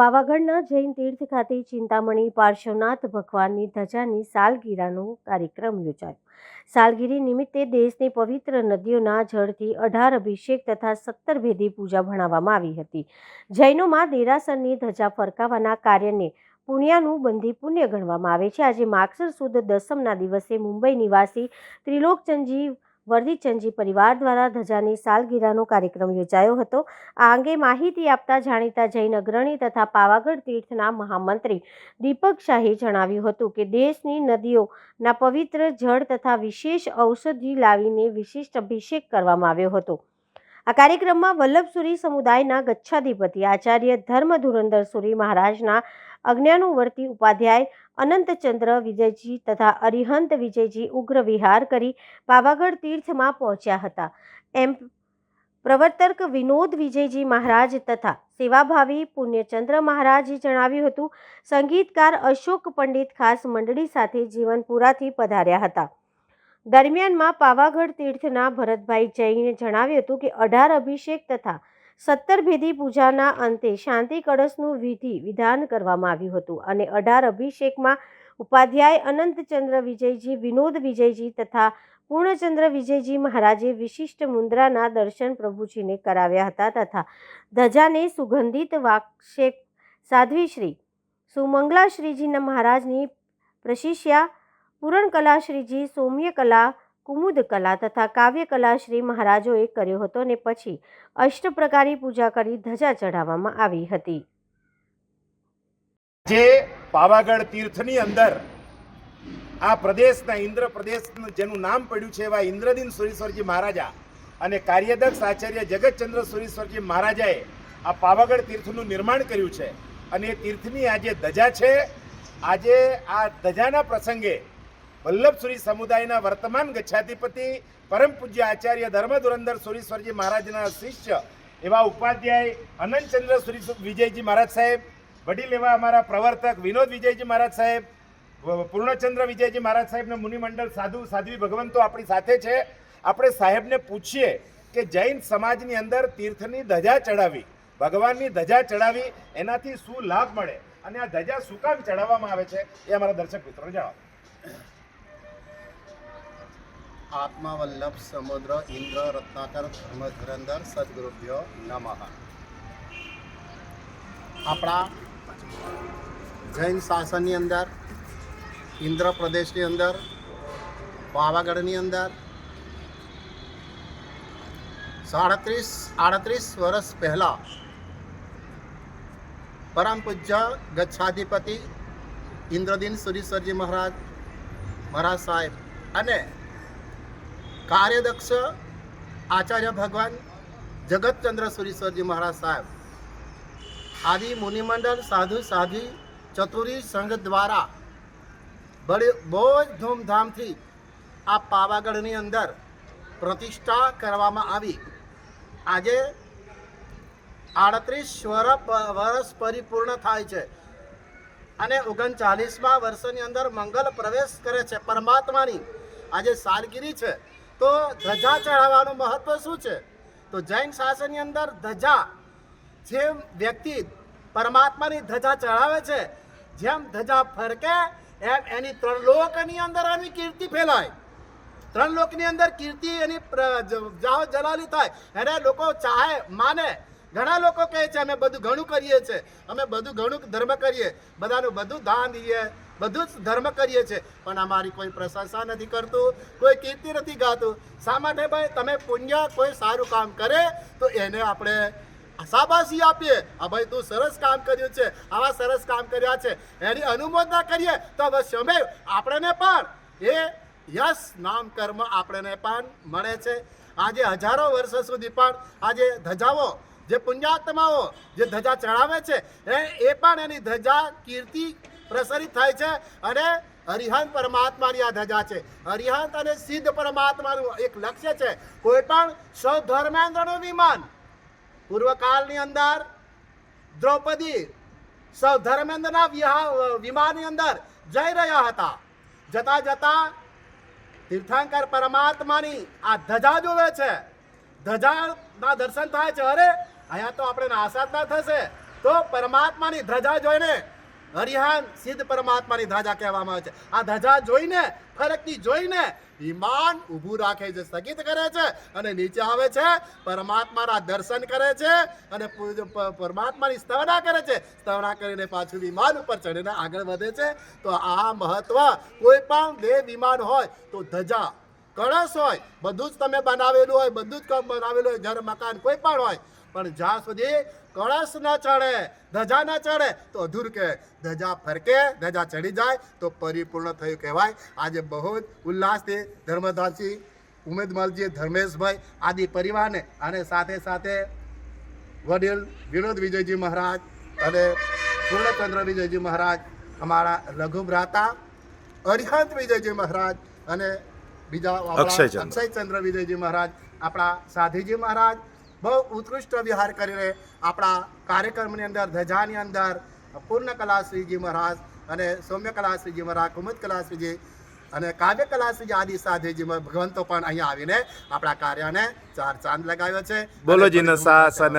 પાવાગઢના જૈન તીર્થ ખાતે ચિંતામણી પાર્શ્વનાથ ભગવાનની ધજાની સાલગીરાનો કાર્યક્રમ યોજાયો. સાલગીરી નિમિત્તે દેશની પવિત્ર નદીઓના જળથી અઢાર અભિષેક તથા સત્તર ભેદી પૂજા ભણાવવામાં આવી હતી. જૈનોમાં દેરાસરની ધજા ફરકાવવાના કાર્યને પુણ્યાનું બંધી પુણ્ય ગણવામાં આવે છે. આજે માગસર સુદ દસમના દિવસે મુંબઈ નિવાસી ત્રિલોકચંદજી વર્દીચંદજી પરિવાર દ્વારા ધજાની સાલગીરાનો કાર્યક્રમ યોજાયો હતો. આ અંગે માહિતી આપતા જાણીતા જૈન અગ્રણી તથા પાવાગઢ તીર્થના મહામંત્રી દીપક શાહે જણાવ્યું હતું કે દેશની નદીઓના પવિત્ર જળ તથા વિશેષ ઔષધિ લાવીને વિશિષ્ટ અભિષેક કરવામાં આવ્યો હતો. આ કાર્યક્રમમાં વલ્લભસુરી સમુદાયના ગચ્છાધિપતિ આચાર્ય ધર્મ ધુરંધર સુરી મહારાજના અજ્ઞાનુવર્તી ઉપાધ્યાય અનંતચંદ્ર વિજયજી તથા અરિહંત વિજયજી ઉગ્ર વિહાર કરી પાવાગઢ તીર્થમાં પહોંચ્યા હતા. એમ પ્રવર્તક વિનોદ વિજયજી મહારાજ તથા સેવાભાવી પુણ્યચંદ્ર મહારાજે જણાવ્યું હતું, સંગીતકાર અશોક પંડિત ખાસ મંડળી સાથે જીવનપુરાથી પધાર્યા હતા. દરમિયાનમાં પાવાગઢ તીર્થના ભરતભાઈ જૈને જણાવ્યું હતું કે અઢાર અભિષેક તથા સત્તર ભેદી પૂજાના અંતે શાંતિ કળશનું વિધિ વિધાન કરવામાં આવ્યું હતું અને અઢાર અભિષેકમાં ઉપાધ્યાય અનંતચંદ્ર વિજયજી, વિનોદ વિજયજી તથા પૂર્ણચંદ્ર વિજયજી મહારાજે વિશિષ્ટ મુદ્રાના દર્શન પ્રભુજીને કરાવ્યા હતા તથા ધજાને સુગંધિત વાક્ષેપ સાધ્વીશ્રી સુમંગલાશ્રીજીના મહારાજની પ્રશિષ્યા પૂરણકલા શ્રીજી સૌમ્ય કલા કુમુદ કલા તથા કાવ્યકલા શ્રી મહારાજોએ કર્યો હતો ને પછી અષ્ટ પ્રકારની પૂજા કરી ધજા ચઢાવવામાં આવી હતી. જે પાવાગઢ તીર્થની અંદર આ પ્રદેશના ઇન્દ્ર પ્રદેશ જેનું નામ પડ્યું છે એવા ઇન્દ્રદીન સુરેશ્વરજી મહારાજા અને કાર્યદક્ષ આચાર્ય જગતચંદ્ર સુરેશ્વરજી મહારાજાએ આ પાવાગઢ તીર્થનું નિર્માણ કર્યું છે. અને એ તીર્થની આજે ધજા છે, આજે આ ધજાના પ્રસંગે વલ્લભસુરી સમુદાયના વર્તમાન ગચ્છાધિપતિ પરમ પૂજ્ય આચાર્ય ધર્મધુરંદર સુરીશ્વરજી મહારાજના શિષ્ય એવા ઉપાધ્યાય અનંતચંદ્ર સુરી વિજયજી મહારાજ સાહેબ, વડીલ એવા અમારા પ્રવર્તક વિનોદ વિજયજી મહારાજ સાહેબ પૂર્ણચંદ્ર વિજયજી મહારાજ સાહેબને મુનિમંડળ સાધુ સાધ્વી ભગવંતો આપણી સાથે છે. આપણે સાહેબને પૂછીએ કે જૈન સમાજની અંદર તીર્થની ધજા ચડાવી, ભગવાનની ધજા ચડાવી, એનાથી શું લાભ મળે? અને આ ધજા શું કામ ચડાવવામાં આવે છે એ અમારા દર્શક મિત્રો જણાવો. આત્મવલ્લભ સમુદ્ર ઇન્દ્ર રત્નાકર ધર્મધુરંદર સદગુરુભ્યો નમઃ આપણા જૈન શાસનની અંદર ઇન્દ્ર પ્રદેશની અંદર પાવાગઢની અંદર સાડત્રીસ આડત્રીસ વર્ષ પહેલાં પરમ પૂજ્ય ગચ્છાધિપતિ ઇન્દ્રદીન સુરીશ્વરજી મહારાજ મહારાજ સાહેબ અને કાર્યદક્ષ આચાર્ય ભગવાન જગતચંદ્ર સુરીશ્વરજી મહારાજ સાહેબ, આદિ મુનિમંડળ સાધુ સાધ્વી ચતુરી સંઘ દ્વારા બડે બહુ જ ધૂમધામથી આ પાવાગઢની અંદર પ્રતિષ્ઠા કરવામાં આવી. આજે આડત્રીસ વર્ષ પરિપૂર્ણ થાય છે અને ઓગણચાલીસમાં વર્ષની અંદર મંગલ પ્રવેશ કરે છે. પરમાત્માની આજે સાલગીરી છે. તો ધજા ચઢાવવાનું મહત્વ શું છે? તો જૈન શાસનની અંદર ધજા જે વ્યક્તિ પરમાત્માની ધજા ચઢાવે છે, જેમ ધજા ફરકે, એમ એની ત્રણ લોકની અંદર એની કીર્તિ ફેલાય. ત્રણ લોકની અંદર કીર્તિ એની જાઓ જલાલી થાય. એને લોકો ચાહે, માને. ઘણા લોકો કહે છે, અમે બધું ઘણું કરીએ છીએ. અમે બધું ઘણું ધર્મ કરીએ. બધાનું બધું દાન દઈએ. બધું જ ધર્મ કરીએ છીએ. પણ અમારી કોઈ પ્રશંસા નથી કરતું, કોઈ કીર્તિ નથી ગાતું. શા માટે ભાઈ? તમે પુણ્ય કોઈ સારું કામ કરે તો એને આપણે શાબાશી આપીએ. આ ભાઈ તું સરસ કામ કર્યું છે. આવા સરસ કામ કર્યા છે. એની અનુમોદના કરીએ તો અવશ્ય અમે આપણને પણ એ યશ નામ કર્મ આપણને પણ મળે છે. આજે હજારો વર્ષ સુધી પણ આજે ધજાઓ, જે પુણ્યાત્માઓ, જે ધજા ચડાવે છે એ પણ એની ધજા, કીર્તિ પ્રસરિત થાય છે અને હરિહંત પરમાત્માની આ ધજા છે. હરિહંત અને સિદ્ધ પરમાત્માનું એક લક્ષ્ય છે. કોઈ પણ સૌ ધર્મેન્દ્રનું વિમાન, પૂર્વકાળની અંદર દ્રૌપદી સૌ ધર્મેન્દ્રના વિહા- વિમાનની અંદર જઈ રહ્યા હતા. જતા જતા તીર્થંકર પરમાત્માની આ ધજા જોવે છે. ધજાના દર્શન થાય છે. અરે, અહીંયા તો આપણે આશા ના થશે. તો પરમાત્માની ધજા જોઈને હરિહાન સિદ્ધ પરમાત્માની ધજા કહેવામાં આવે છે. આ ધજા જોઈને ફરકથી જોઈને વિમાન ઊભું રાખે છે, સ્થગિત કરે છે અને નીચે આવે છે, પરમાત્માના દર્શન કરે છે અને પરમાત્માની સ્તવના કરે છે. સ્તવના કરીને પાછું વિમાન ઉપર ચડીને આગળ વધે છે. તો આ મહત્વ, કોઈ પણ બે વિમાન હોય તો ધજા, કળશ હોય, બધું જ તમે બનાવેલું હોય, બધું જ બનાવેલું હોય, ઘર, મકાન, કોઈ પણ હોય પણ જ્યાં સુધી કળશ ના ચડે ધજા ના ચડે તો અધૂર કે ધજા ફરકે ધજા ચડી જાય તો પરિપૂર્ણ થયું કહેવાય આજે બહુ જ ઉલ્લાસથી ધર્મદાસજી ઉમેદમાલજી ધર્મેશભાઈ આદિ પરિવારને અને સાથે સાથે વડીલ વિનોદ વિજયજી મહારાજ અને પૂર્ણચંદ્ર વિજયજી મહારાજ અમારા લઘુભ્રાતા અરિહંત વિજયજી મહારાજ અને બીજા. અક્ષયચંદ્ર વિજયજી મહારાજ આપણા સાધીજી મહારાજ બહુ ઉત્કૃષ્ટ વિહાર કરીને આપણા કાર્યક્રમની અંદર ધજાની અંદર પૂર્ણ કલાશ્રીજી મહારાજ અને સૌમ્ય કલાશ્રીજી મહારાજ કુમુદ કલાશ્રીજી અને કાવ્ય કલાશ્રીજી આદિ સાધીજી ભગવંતો પણ અહીંયા આવીને આપણા કાર્યને ચાર ચાંદ લગાવ્યો છે. બોલો અને શાસન